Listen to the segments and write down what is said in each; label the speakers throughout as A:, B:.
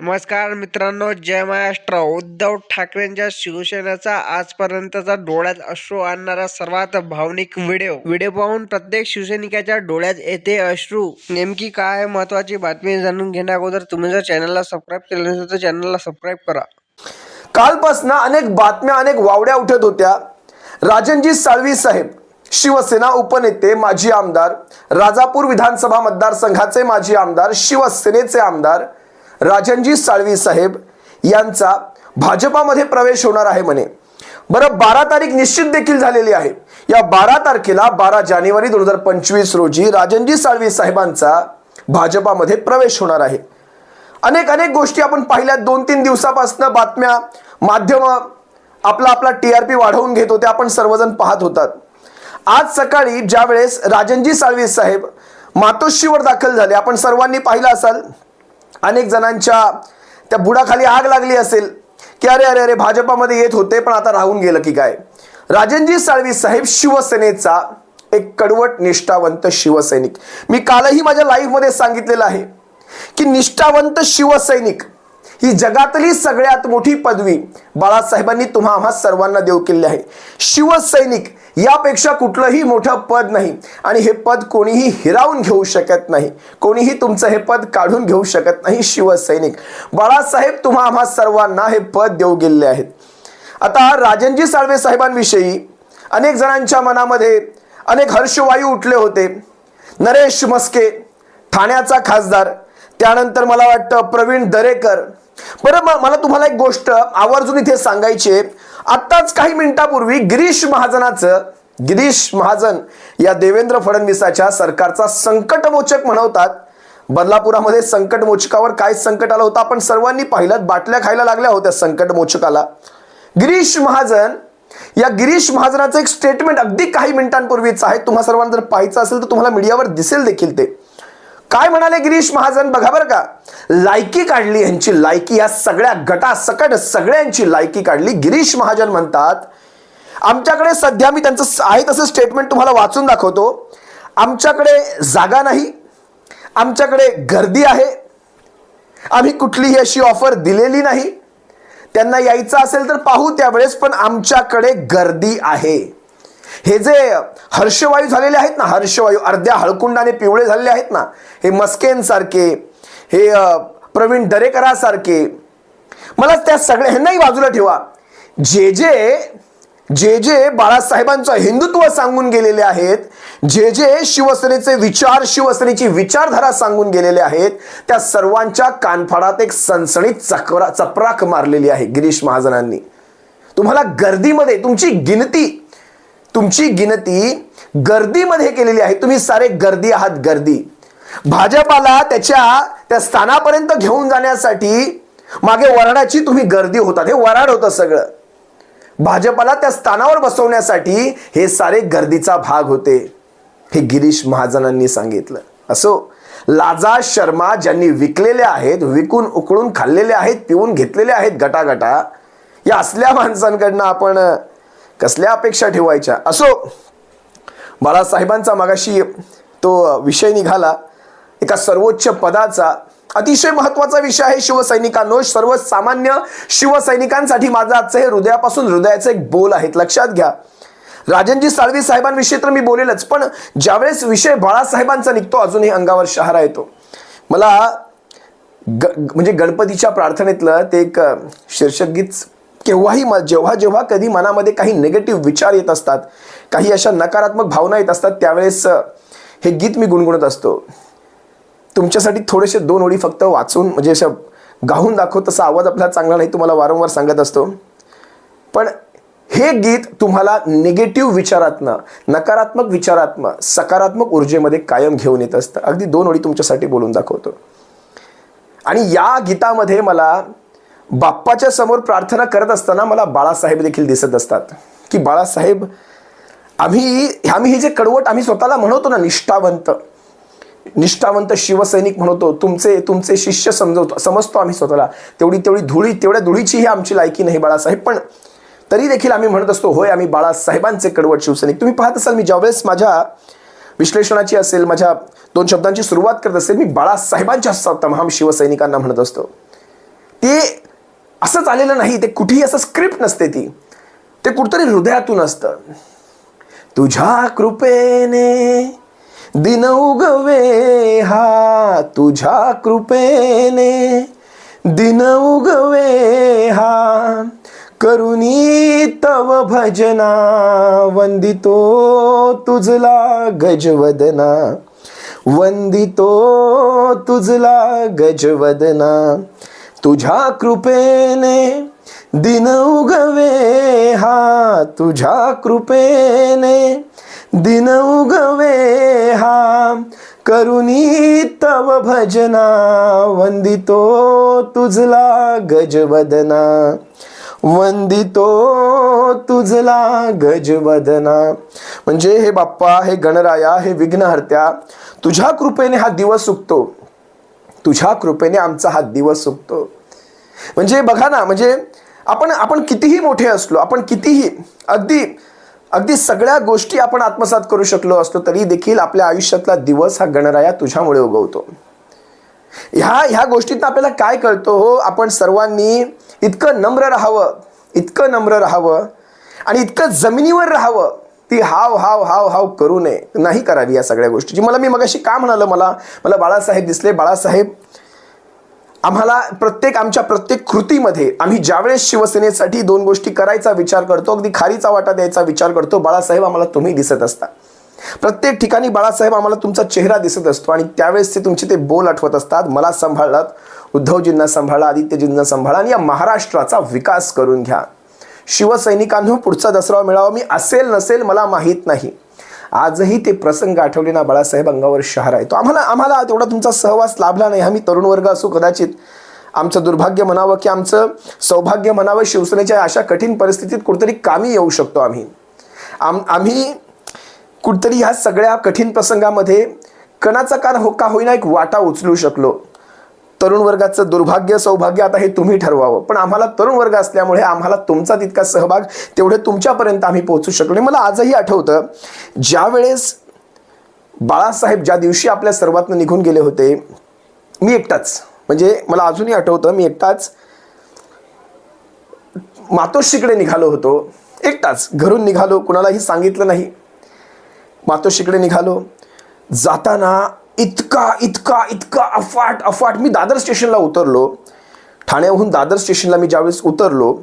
A: नमस्कार मित्रांनो जय महाराष्ट्र. उद्धव ठाकरेंच्या शिवसेनेचा आजपर्यंतचा डोळ्यात अश्रू आणणारा सर्वात भावनिक व्हिडिओ. व्हिडिओ पाहून प्रत्येक शिवसैनिकाच्या डोळ्यात येते अश्रू. नेमकी काय महत्वाची बातमी जाणून घेण्या अगोदर तुम्ही जर चॅनलला सबस्क्राईब केलं नसेल तर चॅनलला सबस्क्राईब करा.
B: कालपासनं अनेक बातम्या अनेक वावड्या उठत होत्या. राजनजी साळवी साहेब शिवसेना उपनेते माजी आमदार. राजापूर विधानसभा मतदारसंघाचे माजी आमदार शिवसेनेचे आमदार. राजनजी साळवी साहेब यांचा भाजपामध्ये प्रवेश होणार आहे म्हणे. बरं बारा तारीख निश्चित देखील झालेली आहे. या बारा तारखेला बारा जानेवारी दोन हजार पंचवीस रोजी राजनजी साळवी साहेबांचा भाजपामध्ये प्रवेश होणार आहे. अनेक अनेक गोष्टी आपण पाहिल्या. दोन तीन दिवसापासून बातम्या माध्यम आपला आपला टी आर पी वाढवून घेत होते. आपण सर्वजण पाहत होतात. आज सकाळी ज्यावेळेस राजनजी साळवी साहेब मातोश्रीवर दाखल झाले आपण सर्वांनी पाहिलं असाल अनेक जणांच्या त्या बुडाखाली आग लागली असेल की अरे अरे अरे भाजपामध्ये येत होते पण आता राहून गेलं की काय? राजनजी साळवी साहेब शिवसेनेचा एक कडवट निष्ठावंत शिवसैनिक. मी कालही माझ्या लाईव्हमध्ये सांगितलेलं आहे की निष्ठावंत शिवसैनिक ही जगातली सगळ्यात मोठी पदवी बाळासाहेबांनी तुम्हा आम्हा सर्वांना देऊ केली आहे. शिवसैनिक यापेक्षा कुठलंही मोठं पद नाही आणि हे पद कोणीही हिरावून घेऊ शकत नाही. कोणीही तुमचं हे पद काढून घेऊ शकत नाही शिवसैनिक. बाळासाहेब तुम्हा आम्हा सर्वांना हे पद देऊ गेलेले आहेत. आता राजनजी साळवे साहेबांविषयी अनेक जणांच्या मनामध्ये अनेक हर्षवायू उठले होते. नरेश मस्के ठाण्याचा खासदार. त्यानंतर मला वाटतं प्रवीण दरेकर बरं मला तुम्हाला एक गोष्ट आवर्जून इथे सांगायची आत्ताच काही मिनिटापूर्वी गिरीश महाजनाचं गिरीश महाजन या देवेंद्र फडणवीसाच्या सरकारचा संकटमोचक म्हणवतात. बदलापुरामध्ये संकटमोचकावर काय संकट आलं होतं? आपण सर्वांनी पाहिलं बाटल्या खायला लागल्या होत्या संकटमोचकाला. गिरीश महाजन या गिरीश महाजनाचं एक स्टेटमेंट अगदी काही मिनिटांपूर्वीच आहे. तुम्हा सर्वांना जर पाहायचं असेल तर तुम्हाला मीडियावर दिसेल देखील ते. काय म्हणाले गिरीश महाजन? बघा बरं का. लायकी काढली यांची लायकी या सगळ्या गटासकट सगळ्यांची लायकी काढली. गिरीश महाजन म्हणतात आमच्याकडे सध्या मी त्यांचं आहे तसं स्टेटमेंट तुम्हाला वाचून दाखवतो. आमच्याकडे जागा नाही. आमच्याकडे गर्दी आहे. आम्ही कुठलीही अशी ऑफर दिलेली नाही. त्यांना यायचं असेल तर पाहू त्यावेळेस पण आमच्याकडे गर्दी आहे. हे जे हर्षवायू झालेले आहेत ना हर्षवायू अर्ध्या हळकुंडाने पिवळे झालेले आहेत ना हे मस्केनसारखे हे प्रवीण दरेकरासारखे मला त्या सगळ्या ह्यांनाही बाजूला ठेवा. जे जे जे जे बाळासाहेबांचं हिंदुत्व सांगून गेलेले आहेत जे जे शिवसेनेचे विचार शिवसेनेची विचारधारा सांगून गेलेले आहेत त्या सर्वांच्या कानफाडात एक सणसणीत चकरा चपराक मारलेली आहे गिरीश महाजनांनी. तुम्हाला गर्दीमध्ये तुमची गिनती तुमची गिनती गर्दीमध्ये केलेली आहे. तुम्ही सारे गर्दी आहात गर्दी. भाजपाला त्याच्या त्या स्थानापर्यंत घेऊन जाण्यासाठी मागे वराडाची तुम्ही गर्दी होतात. हे वराड होतं सगळं. भाजपाला त्या स्थानावर बसवण्यासाठी हे सारे गर्दीचा भाग होते. हे गिरीश महाजनांनी सांगितलं. असो लाजा शर्मा ज्यांनी विकलेले आहेत विकून उकळून खाल्लेले आहेत पिऊन घेतलेले आहेत गटागटा या असल्या माणसांकडनं आपण कसल्या अपेक्षा ठेवायच्या? असो बाळासाहेबांचा मागाशी तो विषय निघाला. एका सर्वोच्च पदाचा अतिशय महत्त्वाचा विषय आहे शिवसैनिकांनो. सर्वसामान्य शिवसैनिकांसाठी माझं आजचं हे हृदयापासून हृदयाचं एक बोल आहेत. लक्षात घ्या. राजनजी साळवी साहेबांविषयी तर मी बोलेलच पण ज्यावेळेस विषय बाळासाहेबांचा निघतो अजूनही अंगावर शहारा येतो. मला ग म्हणजे गणपतीच्या प्रार्थनेतलं ते एक अ, शीर्षक गीत केव्हाही म जेव्हा जेव्हा कधी मनामध्ये काही निगेटिव्ह विचार येत असतात काही अशा नकारात्मक भावना येत असतात त्यावेळेस हे गीत मी गुणगुणत असतो. तुमच्यासाठी थोडेसे दोन ओळी फक्त वाचून म्हणजे असं गाऊन दाखव तसा आवाज आपला चांगला नाही तुम्हाला वारंवार सांगत असतो. पण हे गीत तुम्हाला निगेटिव्ह विचारातनं नकारात्मक विचारात्मक सकारात्मक ऊर्जेमध्ये कायम घेऊन येत असतं. अगदी दोन ओळी तुमच्यासाठी बोलून दाखवतो. आणि या गीतामध्ये मला बाप्पाच्या समोर प्रार्थना करत असताना मला बाळासाहेब देखील दिसत असतात. की बाळासाहेब आम्ही आम्ही हे जे कडवट आम्ही स्वतःला म्हणतो ना निष्ठावंत. निष्ठावंत शिवसैनिक म्हणतो तुमचे तुमचे शिष्य समजवतो समजतो आम्ही स्वतःला. तेवढी तेवढी धुळी तेवढ्या धुळीची ही आमची लायकी नाही बाळासाहेब पण तरी देखील आम्ही म्हणत असतो होय आम्ही बाळासाहेबांचे कडवट शिवसैनिक. तुम्ही पाहत असाल मी ज्यावेळेस माझ्या विश्लेषणाची असेल माझ्या दोन शब्दांची सुरुवात करत असेल मी बाळासाहेबांच्या स- तमाम शिवसैनिकांना म्हणत असतो. ते असंच आलेलं नाही. ते कुठेही असं स्क्रिप्ट नसते ती. ते कुठतरी हृदयातून असतं. तुझ्या कृपेने दिन उगवे हा. तुझ्या कृपेने दिन उगवे हा. करुणी तव भजना वंदितो तुझला गजवदना. वंदितो तुझला गजवदना. तुझ्या कृपेने दिन उगवे. हा तुझ्या कृपेने दिन उगवे. हा करुणी तव भजना वंदितो तुझला गजवदना. वंदितो तुझला गजवदना. म्हणजे हे बाप्पा हे गणराया हे विघ्नहर्त्या तुझ्या कृपेने हा दिवस सुकतो. तुझ्या कृपेने आमचा हा दिवस सुकतो म्हणजे बघा ना म्हणजे आपण आपण कितीही मोठे असलो आपण कितीही अगदी अगदी सगळ्या गोष्टी आपण आत्मसात करू शकलो असलो तरी देखील आपल्या आयुष्यातला दिवस हा गणराया तुझ्यामुळे उगवतो. ह्या ह्या गोष्टीत आपल्याला काय कळतो हो? आपण सर्वांनी इतकं नम्र राहावं इतकं नम्र राहावं आणि इतकं जमिनीवर राहावं ती हाव हाव हाव हाव करू नये. नाही करावी या सगळ्या गोष्टीची मला मी मगाशी का म्हणालं मला? मला बाळासाहेब दिसले. बाळासाहेब आम्हाला प्रत्येक आमच्या प्रत्येक कृतीमध्ये आम्ही ज्यावेळेस शिवसेनेसाठी दोन गोष्टी करायचा विचार करतो अगदी खारीचा वाटा द्यायचा विचार करतो बाळासाहेब आम्हाला तुम्ही दिसत असता. प्रत्येक ठिकाणी बाळासाहेब आम्हाला तुमचा चेहरा दिसत असतो आणि त्यावेळेस ते तुमचे ते बोल आठवत असतात. मला सांभाळलात उद्धवजींना सांभाळा आदित्यजींना सांभाळा आणि या महाराष्ट्राचा विकास करून घ्या. शिवसैनिकांनो पुढचा दसरा मिळावा मी असेल नसेल मला माहीत नाही. आजही ते प्रसंग आठवले ना बाळासाहेब अंगावर शहर आहे. तो आम्हाला आम्हाला तेवढा तुमचा सहवास लाभला नाही. आम्ही तरुण वर्ग असू कदाचित आमचं दुर्भाग्य म्हणावं की आमचं सौभाग्य म्हणावं शिवसेनेच्या अशा कठीण परिस्थितीत कुठेतरी कामी येऊ शकतो आम्ही. आम आम्ही कुठतरी ह्या सगळ्या कठीण प्रसंगामध्ये कणाचा कान हो का होईना एक वाटा उचलू शकलो. तरुण वर्गाचं दुर्भाग्य सौभाग्य आता हे तुम्ही ठरवावं. पण आम्हाला तरुण वर्ग असल्यामुळे आम्हाला तुमचा तितका सहभाग तेवढे तुमच्यापर्यंत आम्ही पोहोचू शकलो नाही. मला आजही आठवतं ज्यावेळेस बाळासाहेब ज्या दिवशी आपल्या सर्वातनं निघून गेले होते मी एकटाच. म्हणजे मला अजूनही आठवतं मी एकटाच मातोश्रीकडे निघालो होतो. एकटाच. घरून निघालो कुणालाही सांगितलं नाही. मातोश्रीकडे निघालो. जाताना इतका इतका इतका अफाट अफाट. मी दादर स्टेशनला उतरलो. ठाण्याहून दादर स्टेशनला मी ज्यावेळेस उतरलो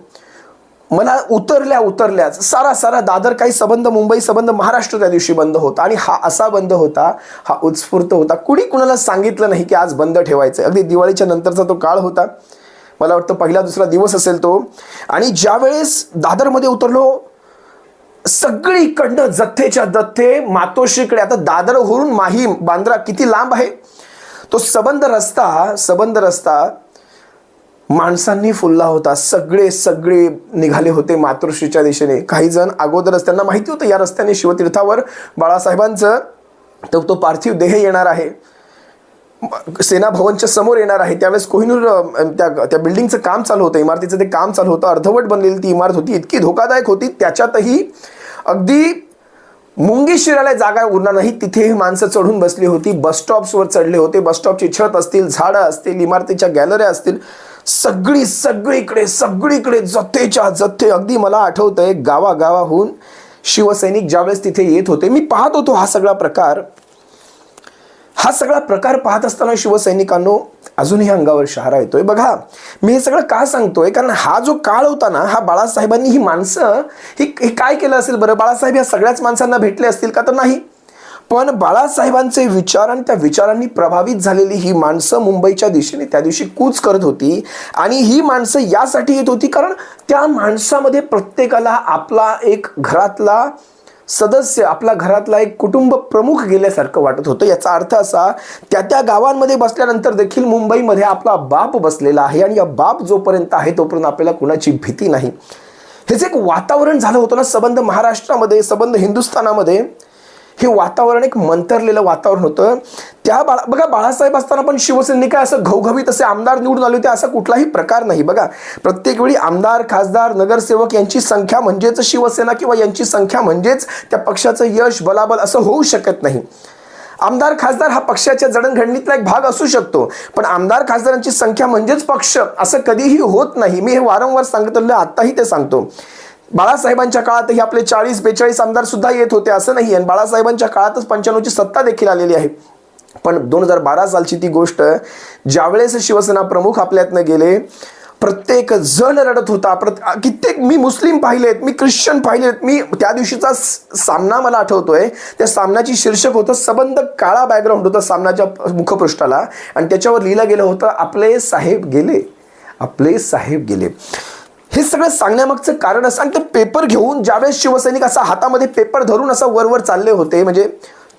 B: मला उतरल्या उतरल्याच सारा सारा दादर काही संबंध मुंबई संबंध महाराष्ट्र त्या दिवशी बंद होता. आणि हा असा बंद होता हा उत्स्फूर्त होता. कुणी कुणाला सांगितलं नाही की आज बंद ठेवायचं अगदी दिवाळीच्या नंतरचा तो काळ होता. मला वाटतं पहिला दुसरा दिवस असेल तो. आणि ज्यावेळेस दादरमध्ये उतरलो सगळीकडनं जथ्थेच्या जथ्थे मातोश्रीकडे आता दादरवरून माहीम बांद्रा किती लांब आहे? तो सबंध रस्ता सबंध रस्ता माणसांनी फुलला होता. सगळे सगळे निघाले होते मातोश्रीच्या दिशेने. काही जण अगोदरच त्यांना माहिती होतं या रस्त्याने शिवतीर्थावर बाळासाहेबांचं. तो तो पार्थिव देह येणार आहे. सेना भवनच्या समोर येणार आहे. त्यावेळेस कोहिनूर त्या त्या बिल्डिंगचं काम चालू होतं इमारतीचं ते काम चालू होतं. अर्धवट बनलेली ती इमारत होती. इतकी धोकादायक होती. त्याच्यातही अगदी मुंगी जागा उरणार नाही. तिथे माणसं चढून बसली होती. बस स्टॉप्सवर चढले होते. बस स्टॉपची छत असतील झाडं असतील इमारतीच्या गॅलऱ्या असतील. सगळी सगळीकडे सगळीकडे जथ्थेच्या जथ्थे अगदी मला आठवतंय गावागावाहून शिवसैनिक ज्यावेळेस तिथे येत होते मी पाहत होतो हा सगळा प्रकार. हा सगळा प्रकार पाहत असताना शिवसैनिकांनो अजूनही अंगावर शहारा येतोय. बघा मी हे सगळं का सांगतोय? कारण हा जो काळ होता ना हा बाळासाहेबांनी ही माणसं ही हे काय केलं असेल बरं? बाळासाहेब या सगळ्याच माणसांना भेटले असतील का तर नाही. पण बाळासाहेबांचे विचार आणि त्या विचारांनी प्रभावित झालेली ही माणसं मुंबईच्या दिशेने त्या दिवशी कूच करत होती. आणि ही माणसं यासाठी येत होती कारण त्या माणसामध्ये प्रत्येकाला आपला एक घरातला सदस्य आपला घरातला एक कुटुंब प्रमुख गेल्यासारखं वाटत होतं. याचा अर्थ असा त्या त्या गावांमध्ये बसल्यानंतर देखील मुंबईमध्ये आपला बाप बसलेला आहे आणि या बाप जोपर्यंत आहे तोपर्यंत आपल्याला कुणाची भीती नाही. हे जे एक वातावरण झालं होतं ना संबंध महाराष्ट्रामध्ये संबंध हिंदुस्थानामध्ये. हे वातावरण एक मंतरलेलं वातावरण होतं. त्या बाळा बघा बाळासाहेब असताना पण शिवसेनेने काय असं घवघवीत असे आमदार निवडून आले होते असा कुठलाही प्रकार नाही. बघा प्रत्येक वेळी आमदार खासदार नगरसेवक यांची संख्या म्हणजेच शिवसेना किंवा यांची संख्या म्हणजेच त्या पक्षाचं यश बलाबल असं होऊ शकत नाही. आमदार खासदार हा पक्षाच्या जडणघडणीतला एक भाग असू शकतो पण आमदार खासदारांची संख्या म्हणजेच पक्ष असं कधीही होत नाही. मी हे वारंवार सांगितलेलं आत्ताही ते सांगतो. बाळासाहेबांच्या काळातही आपले चाळीस बेचाळीस आमदार सुद्धा येत होते असं नाही आणि बाळासाहेबांच्या काळातच पंच्याण्णवची सत्ता देखील आलेली आहे. पण दोन हजार बारा सालची ती गोष्ट ज्यावेळेस शिवसेना प्रमुख आपल्यातनं गेले प्रत्येक जण रडत होता. प्रत कित्येक मी मुस्लिम पाहिलेत मी ख्रिश्चन पाहिलेत. मी त्या दिवशीचा सामना मला आठवतोय. त्या सामन्याची शीर्षक होतं सबंध काळा बॅकग्राऊंड होता सामन्याच्या मुखपृष्ठाला. आणि त्याच्यावर लिहिलं गेलं होतं आपले साहेब गेले. आपले साहेब गेले. हे सगळं सांगण्यामागचं कारण असं आणि ते पेपर घेऊन ज्यावेळेस शिवसैनिक असा हातामध्ये पेपर धरून असा वरवर चालले होते म्हणजे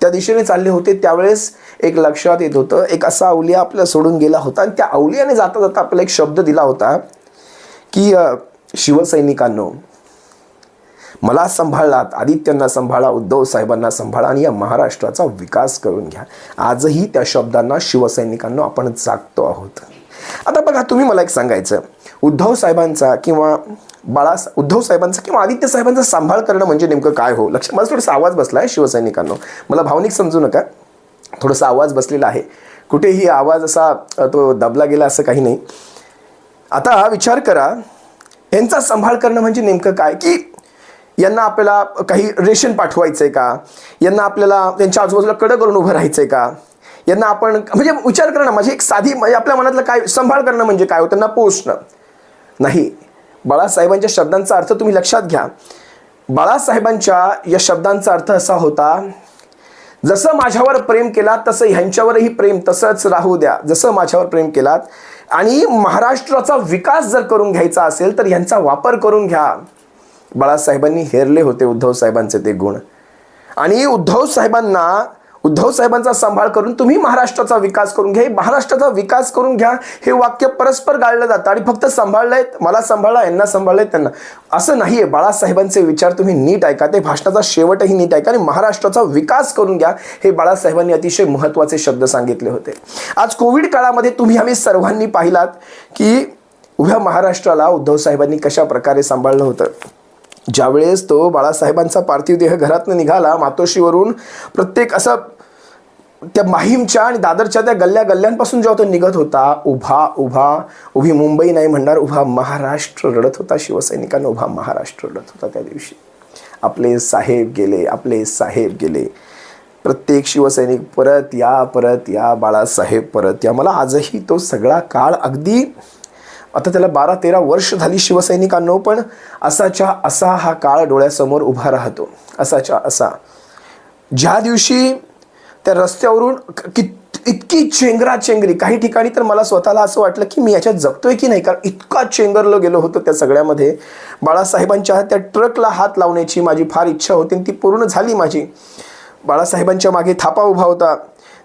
B: त्या दिशेने चालले होते त्यावेळेस एक लक्षात येत होतं. एक असा अवलिया आपला सोडून गेला होता आणि त्या अवलियाने जाता जाता आपल्याला एक शब्द दिला होता की शिवसैनिकांनो मला सांभाळलात आदित्यांना सांभाळा उद्धव साहेबांना सांभाळा आणि या महाराष्ट्राचा विकास करून घ्या. आजही त्या शब्दांना शिवसैनिकांना आपण जागतो आहोत. आता बघा तुम्ही मला एक सांगायचं. उद्धव साहेबांचा किंवा बाळा उद्धव साहेबांचा किंवा आदित्य साहेबांचा सांभाळ करणं म्हणजे नेमकं काय हो? लक्ष मला थोडासा आवाज बसला आहे शिवसैनिकांना. मला भावनिक समजू नका. थोडासा आवाज बसलेला आहे. कुठेही आवाज असा तो दबला गेला असं काही नाही. आता विचार करा यांचा सांभाळ करणं म्हणजे नेमकं काय? की यांना आपल्याला काही रेशन पाठवायचं आहे का? यांना आपल्याला त्यांच्या आजूबाजूला कडं करून उभं राहायचं आहे का? यांना आपण म्हणजे विचार करणं म्हणजे एक साधी म्हणजे आपल्या मनातलं काय सांभाळ करणं म्हणजे काय हो? त्यांना पोचणं नाही. बाळासाहेबांच्या शब्दांचा अर्थ तुम्ही लक्षात घ्या. बाळासाहेबांच्या या शब्दांचा अर्थ असा होता जसं माझ्यावर प्रेम केला तसं ह्यांच्यावरही प्रेम तसंच राहू द्या. जसं माझ्यावर प्रेम केलात आणि महाराष्ट्राचा विकास जर करून घ्यायचा असेल तर ह्यांचा वापर करून घ्या. बाळासाहेबांनी हेरले होते उद्धव साहेबांचे ते गुण. आणि उद्धव साहेबांना उद्धव साहेबांचा सांभाळ करून तुम्ही महाराष्ट्राचा विकास करून घ्या. हे महाराष्ट्राचा विकास करून घ्या. हे वाक्य परस्पर गाळलं जातं आणि फक्त सांभाळलंय मला सांभाळा यांना सांभाळलंय त्यांना. असं नाहीये. बाळासाहेबांचे विचार तुम्ही नीट ऐका. ते भाषणाचा शेवटही नीट ऐका आणि महाराष्ट्राचा विकास करून घ्या. हे बाळासाहेबांनी अतिशय महत्त्वाचे शब्द सांगितले होते. आज कोविड काळामध्ये तुम्ही आम्ही सर्वांनी पाहिलात की उभ्या महाराष्ट्राला उद्धव साहेबांनी कशा प्रकारे सांभाळलं होतं. ज्यावेळेस तो बाळासाहेबांचा पार्थिव देह घरातनं निघाला मातोश्रीवरून प्रत्येक असं त्या माहीमच्या आणि दादरच्या त्या गल्ल्या गल्ल्यांपासून जेव्हा तो निघत होता उभा उभा उभी मुंबई नाही म्हणणार उभा महाराष्ट्र रडत होता. शिवसैनिकांना उभा महाराष्ट्र रडत होता त्या दिवशी. आपले साहेब गेले आपले साहेब गेले. प्रत्येक शिवसैनिक परत या परत या बाळासाहेब परत या. मला आजही तो सगळा काळ अगदी आता त्याला बारा तेरा वर्ष झाली शिवसैनिकांनो पण असाच्या असा हा काळ डोळ्यासमोर उभा राहतो. असाच्या असा. ज्या दिवशी त्या रस्त्यावरून कित इतकी चेंगरा चेंगरी काही ठिकाणी तर मला स्वतःला असं वाटलं की मी याच्यात जगतोय की नाही? कारण इतका चेंगरलो गेलो होतो त्या सगळ्यामध्ये. बाळासाहेबांच्या त्या ट्रकला हात लावण्याची माझी फार इच्छा होती आणि ती पूर्ण झाली माझी. बाळासाहेबांच्या मागे थापा उभा होता.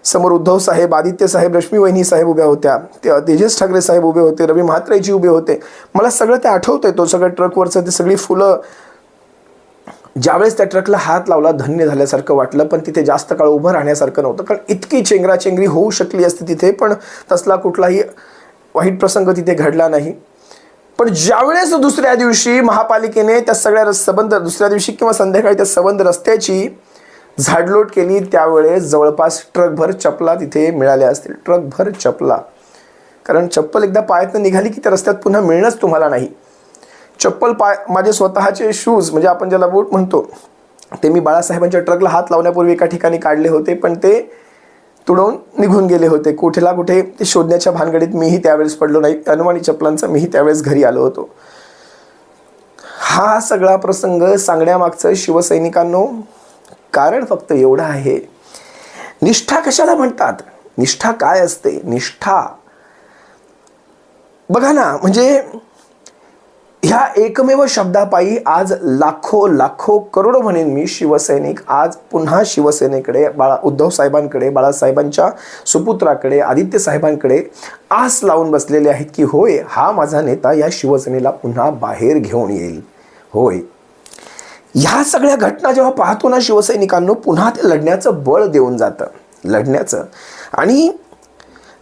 B: समोर उद्धव साहेब आदित्य साहेब रश्मी वहिनी साहेब उभ्या होत्या. ते तेजस ठाकरे साहेब उभे होते. रवी म्हात्रेजी उभे होते. मला सगळं ते आठवतंय तो सगळं ट्रकवरचं ते सगळी फुलं ज्यावेळेस त्या ट्रकला हात लावला धन्य झाल्यासारखं वाटलं पण तिथे जास्त काळ उभं राहण्यासारखं नव्हतं. कारण इतकी चेंगराचेंगरी होऊ शकली असती तिथे पण तसला कुठलाही वाईट प्रसंग तिथे घडला नाही. पण ज्यावेळेस दुसऱ्या दिवशी महापालिकेने त्या सगळ्या रस- सबंध दुसऱ्या दिवशी किंवा संध्याकाळी त्या सबंध रस्त्याची झाडलोट केली त्यावेळेस जवळपास ट्रकभर चपला तिथे मिळाल्या असतील. ट्रकभर चपला. कारण चप्पल एकदा पायातनं निघाली की त्या रस्त्यात पुन्हा मिळणंच तुम्हाला नाही. चप्पल पाय माझे स्वतःचे शूज म्हणजे आपण ज्याला बूट म्हणतो ते मी बाळासाहेबांच्या ट्रकला हात लावण्यापूर्वी एका ठिकाणी काढले होते पण ते तुडवून निघून गेले होते. कुठेला कुठे ते शोधण्याच्या भानगडीत मीही त्यावेळेस पडलो नाही. अनुमानी चपलांचा मीही त्यावेळेस घरी आलो होतो. हा सगळा प्रसंग सांगण्यामागचं शिवसैनिकांनो कारण फक्त एवढं आहे. निष्ठा कशाला म्हणतात? निष्ठा काय असते? निष्ठा. बघा ना म्हणजे ह्या एकमेव शब्दापायी आज लाखो लाखो करोडो म्हणेन मी शिवसैनिक. आज पुन्हा शिवसेनेकडे बाळा उद्धव साहेबांकडे बाळासाहेबांच्या सुपुत्राकडे आदित्य साहेबांकडे आस लावून बसलेले आहेत की होय हा माझा नेता या शिवसेनेला पुन्हा बाहेर घेऊन येईल. होय. ह्या सगळ्या घटना जेव्हा पाहतो ना शिवसैनिकांनो पुन्हा ते लढण्याचं बळ देऊन जातं. लढण्याचं. आणि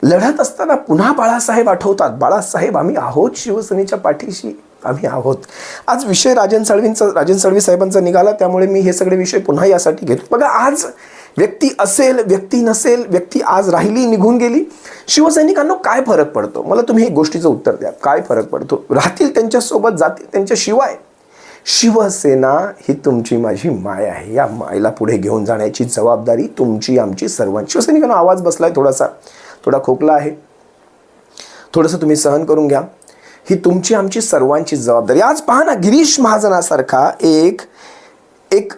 B: लढत असताना पुन्हा बाळासाहेब आठवतात. बाळासाहेब आम्ही आहोत शिवसेनेच्या पाठीशी. आम्ही आहोत. आज विषय राजन साळवींचा राजन साळवी साहेबांचा निघाला त्यामुळे मी हे सगळे विषय पुन्हा यासाठी घेतो. बघा आज व्यक्ती असेल व्यक्ती नसेल व्यक्ती आज राहिली निघून गेली शिवसैनिकांना काय फरक पडतो? मला तुम्ही एक गोष्टीचं उत्तर द्या. काय फरक पडतो? राहतील त्यांच्यासोबत जातील त्यांच्याशिवाय. शिवसेना ही तुमची माझी माय आहे. या मायला पुढे घेऊन जाण्याची जबाबदारी तुमची आमची सर्वांची. शिवसैनिकांना आवाज बसलाय थोडासा. थोडा खोकला आहे. थोडंसं तुम्ही सहन करून घ्या. ही तुमची आमची सर्वांची जबाबदारी. आज पहा ना गिरीश महाजनासारखा एक एक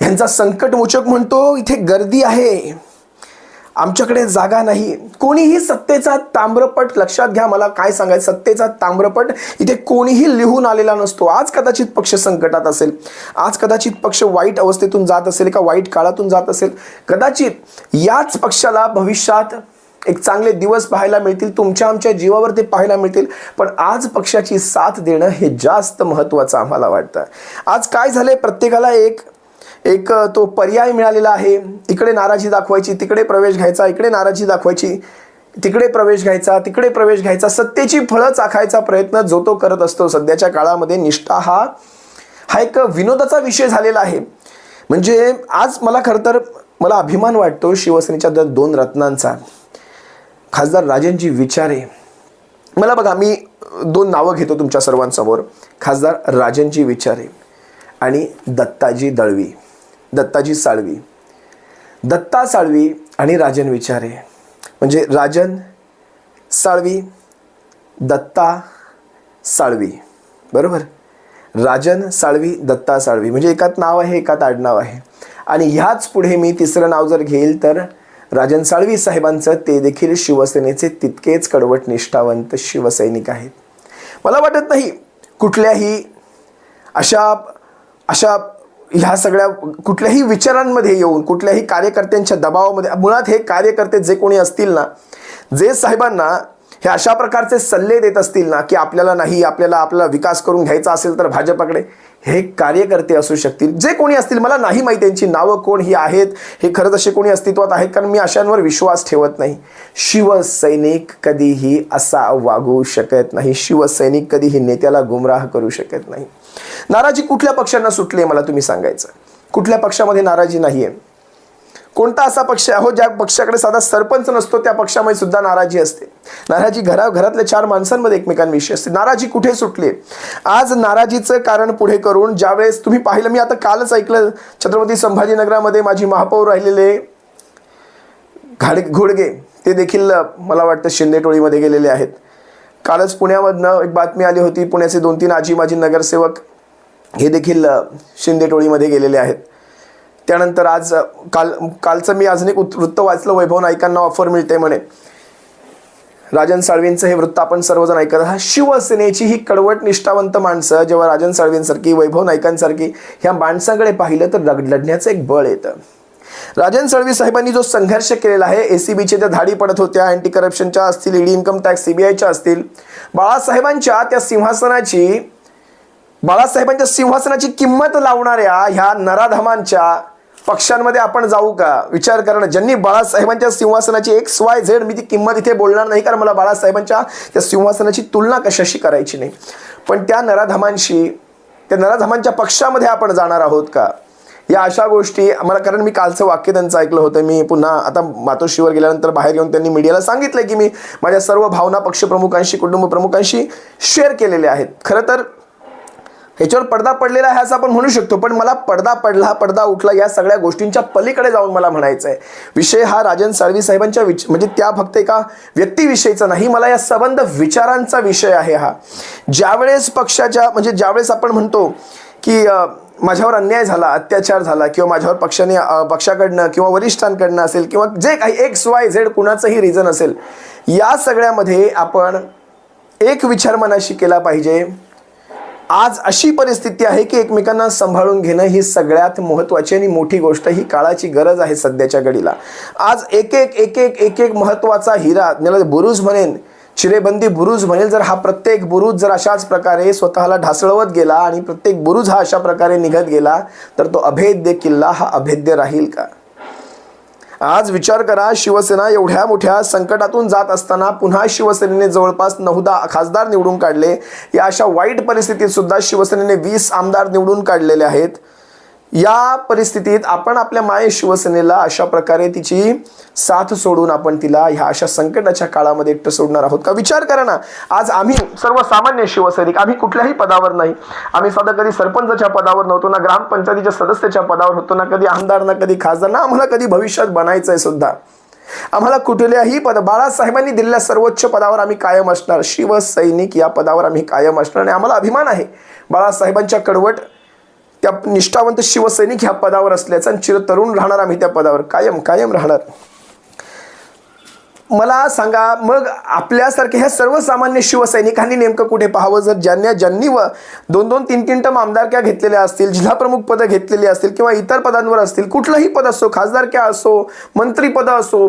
B: ह्यांचा संकटमोचक म्हणतो इथे गर्दी आहे. आमच्याकडे जागा नाही. कोणीही सत्तेचा ताम्रपट लक्षात घ्या मला काय सांगायचं सत्तेचा ताम्रपट इथे कोणीही लिहून आलेला नसतो. आज कदाचित पक्ष संकटात असेल. आज कदाचित पक्ष वाईट अवस्थेतून जात असेल का वाईट काळातून जात असेल. कदाचित याच पक्षाला भविष्यात एक चांगले दिवस पाहायला मिळतील तुमच्या आमच्या जीवावर ते पाहायला मिळतील पण आज पक्षाची साथ देणं हे जास्त महत्त्वाचं आम्हाला वाटतं. आज काय झालंय? प्रत्येकाला एक एक तो पर्याय मिळालेला आहे. इकडे नाराजी दाखवायची तिकडे प्रवेश घ्यायचा इकडे नाराजी दाखवायची तिकडे प्रवेश घ्यायचा तिकडे प्रवेश घ्यायचा सत्तेची फळं चाखायचा प्रयत्न जो तो करत असतो. सध्याच्या काळामध्ये निष्ठा हा हा एक विनोदाचा विषय झालेला आहे. म्हणजे आज मला खरं तर मला अभिमान वाटतो शिवसेनेच्या दोन रत्नांचा. खासदार राजनजी विचारे. मला बघा मी दोन नावं घेतो तुमच्या सर्वांसमोर. खासदार राजनजी विचारे आणि दत्ताजी दळवी. दत्ताजी साळवी. दत्ता साळवी आणि राजन विचारे. म्हणजे राजन साळवी दत्ता साळवी. बरोबर? राजन साळवी दत्ता साळवी. म्हणजे एकात नाव आहे एकात आडनाव आहे. आणि ह्याच पुढे मी तिसरं नाव जर घेईल तर राजन साळवी साहेबांचं ते देखील शिवसेनेचे तितकेच कडवट निष्ठावंत शिवसैनिक आहेत. मला वाटत नाही कुठल्याही अशा अशा ह्या सगळ्या कुठल्याही विचारांमध्ये येऊन कुठल्याही कार्यकर्त्यांच्या दबावामध्ये मुळात हे कार्यकर्ते जे कोणी असतील ना जे साहेबांना हे अशा प्रकारचे सल्ले देत असतील ना की आपल्याला नाही आपल्याला आपला विकास करून घ्यायचा असेल तर भाजपाकडे हे कार्यकर्ते असू शकतील. जे कोणी असतील मला नाही माहिती त्यांची नावं कोण ही आहेत. हे खरंच असे कोणी अस्तित्वात आहेत? कारण मी अशांवर विश्वास ठेवत नाही. शिवसैनिक कधीही असा वागू शकत नाही. शिवसैनिक कधीही नेत्याला गुमराह करू शकत नाही. नाराजी कुठल्या पक्षांना सुटली आहे मला तुम्ही सांगायचं. कुठल्या पक्षामध्ये नाराजी नाही आहे कोणता असा पक्ष आहे? हो ज्या पक्षाकडे साधा सरपंच नसतो त्या पक्षामध्ये सुद्धा नाराजी असते. नाराजी घरा घरातल्या चार माणसांमध्ये एकमेकांविषयी असते. नाराजी कुठे सुटली? आज नाराजीचं कारण पुढे करून ज्यावेळेस तुम्ही पाहिलं मी आता कालच ऐकलं छत्रपती संभाजीनगरामध्ये माझी महापौर राहिलेले घाड घोडगे ते देखील मला वाटतं शिंदे टोळीमध्ये गेलेले आहेत. कालच पुण्यामधनं एक बातमी आली होती पुण्याचे दोन तीन आजी माजी नगरसेवक हे देखील शिंदे टोळीमध्ये गेलेले आहेत. त्यानंतर आज काल कालचं मी अजून एक वृत्त वाचलं वैभव नाईकांना ऑफर मिळते म्हणे. राजन साळवींचं हे वृत्त आपण सर्वजण ऐकत आहात. शिवसेनेची ही कडवट निष्ठावंत माणसं जेव्हा राजन साळवींसारखी वैभव नाईकांसारखी ह्या माणसांकडे पाहिलं तर लढ- लढण्याचं एक बळ येतं. राजन साळवी साहेबांनी जो संघर्ष केलेला आहे एसीबीच्या त्या धाडी पडत होत्या अँटी करप्शनच्या असतील ईडी इन्कम टॅक्स सीबीआयच्या असतील बाळासाहेबांच्या त्या सिंहासनाची बाळासाहेबांच्या सिंहासनाची किंमत लावणाऱ्या ह्या नराधमांच्या पक्षांमध्ये आपण जाऊ का? विचार करणं. ज्यांनी बाळासाहेबांच्या सिंहासनाची एक स्वाय झेड मी ती किंमत इथे बोलणार नाही कारण मला बाळासाहेबांच्या त्या सिंहासनाची तुलना कशाशी करायची नाही. पण त्या नराधमांशी त्या नराधमांच्या पक्षामध्ये आपण जाणार आहोत का? या अशा गोष्टी मला कारण मी कालचं वाक्य त्यांचं ऐकलं होतं. मी पुन्हा आता मातोश्रीवर गेल्यानंतर बाहेर येऊन त्यांनी मीडियाला सांगितलं की मी माझ्या सर्व भावना पक्षप्रमुखांशी कुटुंब प्रमुखांशी शेअर केलेल्या आहेत. खरं तर ह्याच्यावर पडदा पडलेला आहे असं आपण म्हणू शकतो पण मला पडदा पडला पडदा उठला या सगळ्या गोष्टींच्या पलीकडे जाऊन मला म्हणायचं आहे विषय हा राजन साळवी साहेबांच्या विच म्हणजे त्या फक्त एका व्यक्तिविषयीचा नाही मला या संबंध विचारांचा विषय आहे हा. ज्यावेळेस पक्षाच्या म्हणजे ज्यावेळेस आपण म्हणतो की माझ्यावर अन्याय झाला अत्याचार झाला किंवा माझ्यावर पक्षाने पक्षाकडनं किंवा वरिष्ठांकडनं असेल किंवा जे काही एक्स वाय झेड कुणाचंही रिझन असेल या सगळ्यामध्ये आपण एक विचार मनाशी केला पाहिजे. आज अशी परिस्थिती आहे की एकमेकांना सांभाळून घेणं ही सगळ्यात महत्त्वाची आणि मोठी गोष्ट ही काळाची गरज आहे सध्याच्या घडीला. आज एक एक एक एक एक एक महत्त्वाचा हिरा ज्याला बुरुज म्हणेन चिरेबंदी बुरुज म्हणेल जर हा प्रत्येक बुरुज जर अशाच प्रकारे स्वतःला ढासळवत गेला आणि प्रत्येक बुरुज हा अशा प्रकारे निघत गेला तर तो अभेद्य किल्ला हा अभेद्य राहील का? आज विचार करा शिवसेना एवढ्या मोठ्या संकटातून जात असताना पुन्हा शिवसेनेने जवळपास नऊदा खासदार निवडून काढले. या अशा वाईट परिस्थितीत सुद्धा शिवसेनेने वीस आमदार निवडून काढलेले आहेत. या परिस्थितीत आपण आपल्या माय शिवसेनेला अशा प्रकारे तिची साथ सोडून आपण तिला ह्या अशा संकटाच्या काळामध्ये एकटं सोडणार आहोत. का विचार करा ना आज आम्ही सर्वसामान्य शिवसैनिक आम्ही कुठल्याही पदावर नाही. आम्ही साधा कधी सरपंचच्या पदावर नव्हतो ना ग्रामपंचायतीच्या सदस्याच्या पदावर होतो ना कधी आमदार ना कधी खासदार ना आम्हाला कधी भविष्यात बनायचं आहे सुद्धा. आम्हाला कुठल्याही पद बाळासाहेबांनी दिलेल्या सर्वोच्च पदावर आम्ही कायम असणार. शिवसैनिक या पदावर आम्ही कायम असणार आणि आम्हाला अभिमान आहे. बाळासाहेबांच्या कडवट त्या निष्ठावंत शिवसैनिक ह्या पदावर असल्याचा आणि चिरतरुण राहणार आम्ही त्या पदावर. कायम कायम राहणार. मला सांगा मग आपल्यासारख्या ह्या सर्वसामान्य शिवसैनिकांनी नेमकं कुठे पाहावं? जर ज्यांनी ज्यांनी व दोन दोन तीन तीन टम आमदारक्या घेतलेल्या असतील जिल्हाप्रमुख पदं घेतलेली असतील किंवा इतर पदांवर असतील कुठलंही पद असो खासदारक्या असो मंत्रीपदं असो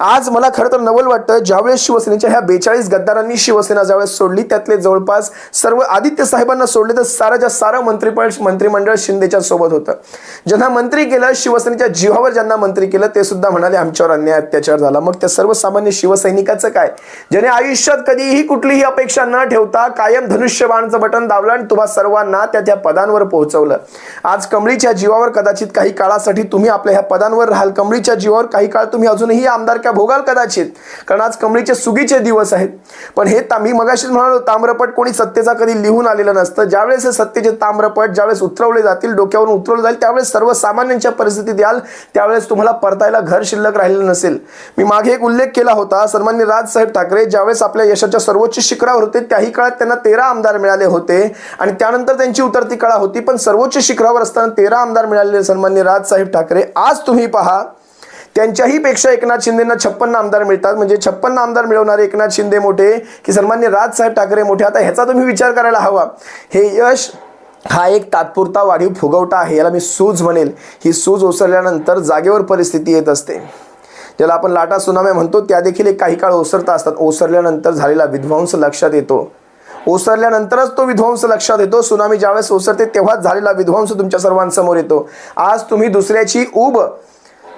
B: आज मला खरं तर नवल वाटतं ज्यावेळेस शिवसेनेच्या ह्या बेचाळीस गद्दारांनी शिवसेना ज्यावेळेस सोडली त्यातले जवळपास सर्व आदित्य साहेबांना सोडले तर साराच्या सारं मंत्रिपळ मंत्रिमंडळ शिंदेच्या सोबत होतं. ज्यांना मंत्री केलं शिवसेनेच्या जीवावर ज्यांना मंत्री केलं ते सुद्धा म्हणाले आमच्यावर अन्याय अत्याचार झाला. मग त्या सर्वसामान्य शिवसैनिकाचं काय? ज्याने आयुष्यात कधीही कुठलीही अपेक्षा न ठेवता कायम धनुष्यबाणचं बटन दाबलं आणि तुम्हा सर्वांना त्या त्या पदांवर पोहोचवलं. आज कमळीच्या जीवावर कदाचित काही काळासाठी तुम्ही आपल्या ह्या पदांवर राहाल. कमळीच्या जीवावर काही काळ तुम्ही अजूनही आमदार आमदारक्या भोगाल कदाचित. कारण आज कमळीचे सुगीचे दिवस आहेत. पण हे मी मगाशीच म्हणालो ताम्रपट कोणी सत्तेचा कधी लिहून आलेलं नसतं. ज्यावेळेस हे सत्तेचे ताम्रपट ज्यावेळेस उतरवले जातील डोक्यावरून उतरवले जाईल त्यावेळेस सर्वसामान्यांच्या परिस्थितीत याल त्यावेळेस तुम्हाला परतायला घर शिल्लक राहिलेलं नसेल. मी मागे एक उल्लेख केला होता सन्मान्य राजसाहेब ठाकरे ज्यावेळेस आपल्या यशाच्या सर्वोच्च शिखरावर होते त्याही काळात त्यांना तेरा आमदार मिळाले होते. आणि त्यानंतर त्यांची उतरती काळा होती पण सर्वोच्च शिखरावर असताना तेरा आमदार मिळालेले सन्मान्य राजसाहेब ठाकरे. आज तुम्ही पहा त्यांच्याही पेक्षा एकनाथ शिंदेना छप्पन्न आमदार मिळतात. म्हणजे छप्पन्न आमदार मिळवणारे एकनाथ शिंदे मोठे की सन्मान्य राजसाहेब ठाकरे मोठे. आता ह्याचा तुम्ही विचार करायला हवा. हे यश हा एक तात्पुरता वाढीव फुगवटा आहे याला मी सूज म्हणेल. ही सूज ओसरल्यानंतर जागेवर परिस्थिती येत असते. ज्याला आपण लाटा सुनाम्या म्हणतो त्या देखील एक काही काळ ओसरता असतात. ओसरल्यानंतर झालेला विध्वंस लक्षात येतो. ओसरल्यानंतरच तो विध्वंस लक्षात येतो. सुनामी ज्यावेळेस ओसरते तेव्हाच झालेला विध्वंस तुमच्या सर्वांसमोर येतो. आज तुम्ही दुसऱ्याची उब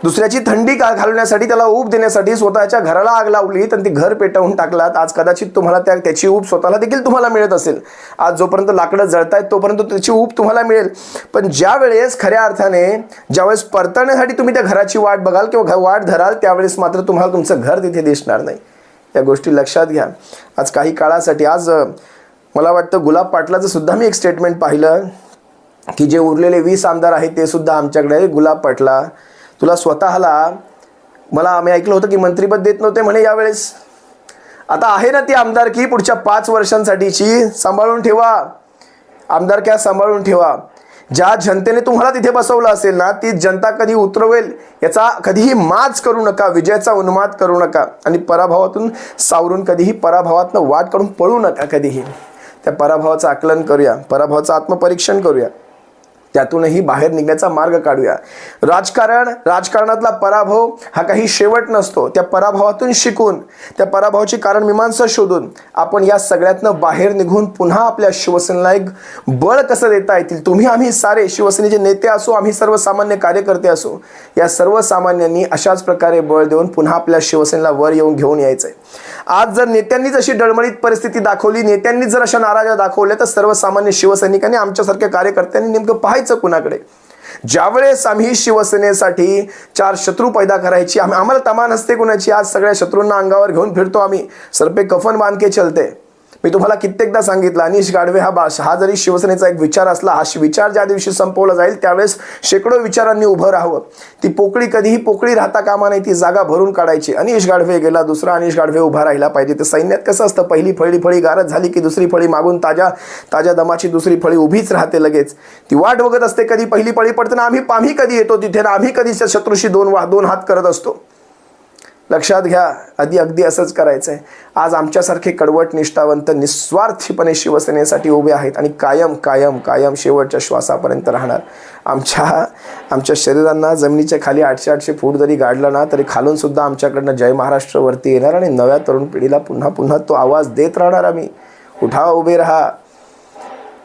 B: दुसऱ्याची थंडी का घालवण्यासाठी त्याला ऊब देण्यासाठी स्वतःच्या घराला आग लावली तर ती घर पेटवून टाकलात. आज कदाचित तुम्हाला त्या त्याची ऊब स्वतःला देखील तुम्हाला मिळत असेल. आज जोपर्यंत लाकडं जळतायत तोपर्यंत त्याची ऊब तुम्हाला मिळेल. पण ज्या वेळेस खऱ्या अर्थाने ज्यावेळेस परतण्यासाठी तुम्ही त्या घराची वाट बघाल किंवा घ- वाट धराल त्यावेळेस मात्र तुम्हाला तुमचं घर तिथे दिसणार नाही. या गोष्टी लक्षात घ्या. आज काही काळासाठी आज मला वाटतं गुलाब पाटलाचं सुद्धा मी एक स्टेटमेंट पाहिलं की जे उरलेले वीस आमदार आहेत ते सुद्धा आमच्याकडे गुलाब पाटला तुला स्वतःला मला आम्ही ऐकलं होतं की मंत्रीपद देत नव्हते म्हणे यावेळेस. आता आहे ना ती आमदारकी पुढच्या पाच वर्षांसाठीची? सांभाळून ठेवा. आमदारक्या सांभाळून ठेवा. ज्या जनतेने तुम्हाला तिथे बसवलं असेल ना ती जनता कधी उतरवेल याचा कधीही माच करू नका विजयाचा उन्माद करू नका. आणि पराभवातून सावरून कधीही पराभवातनं वाट काढून पळू नका कधीही. त्या पराभवाचं आकलन करूया पराभवाचं आत्मपरीक्षण करूया. त्यातूनही बाहेर निघण्याचा मार्ग काढूया. राजकारण राजकारणातला पराभव हा काही शेवट नसतो. त्या पराभवातून शिकून त्या पराभवाची कारण मीमांसा शोधून आपण या सगळ्यातनं बाहेर निघून पुन्हा आपल्या शिवसेनेला एक बळ कसं देता येतील? तुम्ही आम्ही सारे शिवसेनेचे नेते असो आम्ही सर्वसामान्य कार्यकर्ते असो या सर्वसामान्यांनी अशाच प्रकारे बळ देऊन पुन्हा आपल्या शिवसेनेला वर येऊन घेऊन यायचंय. आज जर नेत्यांनीच अशी डळमळीत परिस्थिती दाखवली नेत्यांनीच जर अशा नाराजा दाखवल्या तर सर्वसामान्य शिवसैनिकांनी आमच्यासारख्या कार्यकर्त्यांनी नेमकं पाहायचं कुणाकडे? ज्यावेळेस आम्ही शिवसेनेसाठी चार शत्रू पैदा करायची आम्ही आम्हाला तमान असते कुणाची. आज सगळ्या शत्रूंना अंगावर घेऊन फिरतो आम्ही. सरपे कफन बांधके चलते. मी तुम्हाला कित्येकदा सांगितलं अनिश गाडवे हा बा हा जरी शिवसेनेचा एक विचार असला हा विचार ज्या दिवशी संपवला जाईल त्यावेळेस शेकडो विचारांनी उभं राहावं. ती पोकळी कधीही पोकळी राहता कामा नाही ती जागा भरून काढायची. अनिश गाडवे गेला दुसरा अनिश गाडवे उभा राहिला पाहिजे. तर सैन्यात कसं असतं पहिली फळी फळी गारच झाली की दुसरी फळी मागून ताज्या ताज्या दमाची दुसरी फळी उभीच राहते लगेच. ती वाट बघत असते कधी पहिली फळी पडते ना आम्ही आम्ही कधी येतो तिथे ना आम्ही कधीच्या शत्रूशी दोन वा दोन हात करत असतो. लक्षात घ्या आधी अगदी असंच करायचं आहे आज आमच्यासारखे कडवट निष्ठावंत निस्वार्थीपणे शिवसेनेसाठी उभे आहेत आणि कायम कायम कायम शेवटच्या श्वासापर्यंत राहणार. आमच्या आमच्या शरीरांना जमिनीच्या खाली आठशे आठशे फूट जरी गाडला ना तरी खालून सुद्धा आमच्याकडनं जय महाराष्ट्रवरती येणार आणि नव्या तरुण पिढीला पुन्हा पुन्हा तो आवाज देत राहणार आम्ही. उठा उभे राहा.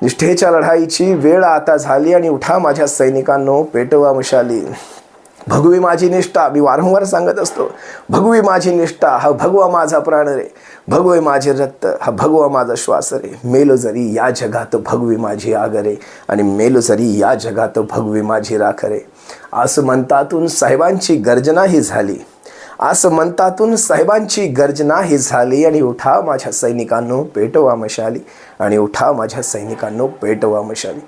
B: निष्ठेच्या लढाईची वेळ आता झाली आणि उठा माझ्या सैनिकांनो पेटवा मशाली. भगवी माझी निष्ठा मी वारंवार सांगत असतो भगवी माझी निष्ठा हा भगवा माझा प्राण रे. भगवे माझे रक्त हा भगवा माझा श्वास रे. मेलो जरी या जगात भगवी माझी आग रे आणि मेलो जरी या जगात भगवी माझी राख रे. आसमंतातून साहेबांची गर्जनाही झाली. आसमंतातून साहेबांची गर्जनाही झाली आणि उठा माझ्या सैनिकांनो पेटवा मशाली. आणि उठा माझ्या सैनिकांनो पेटवा मशाली.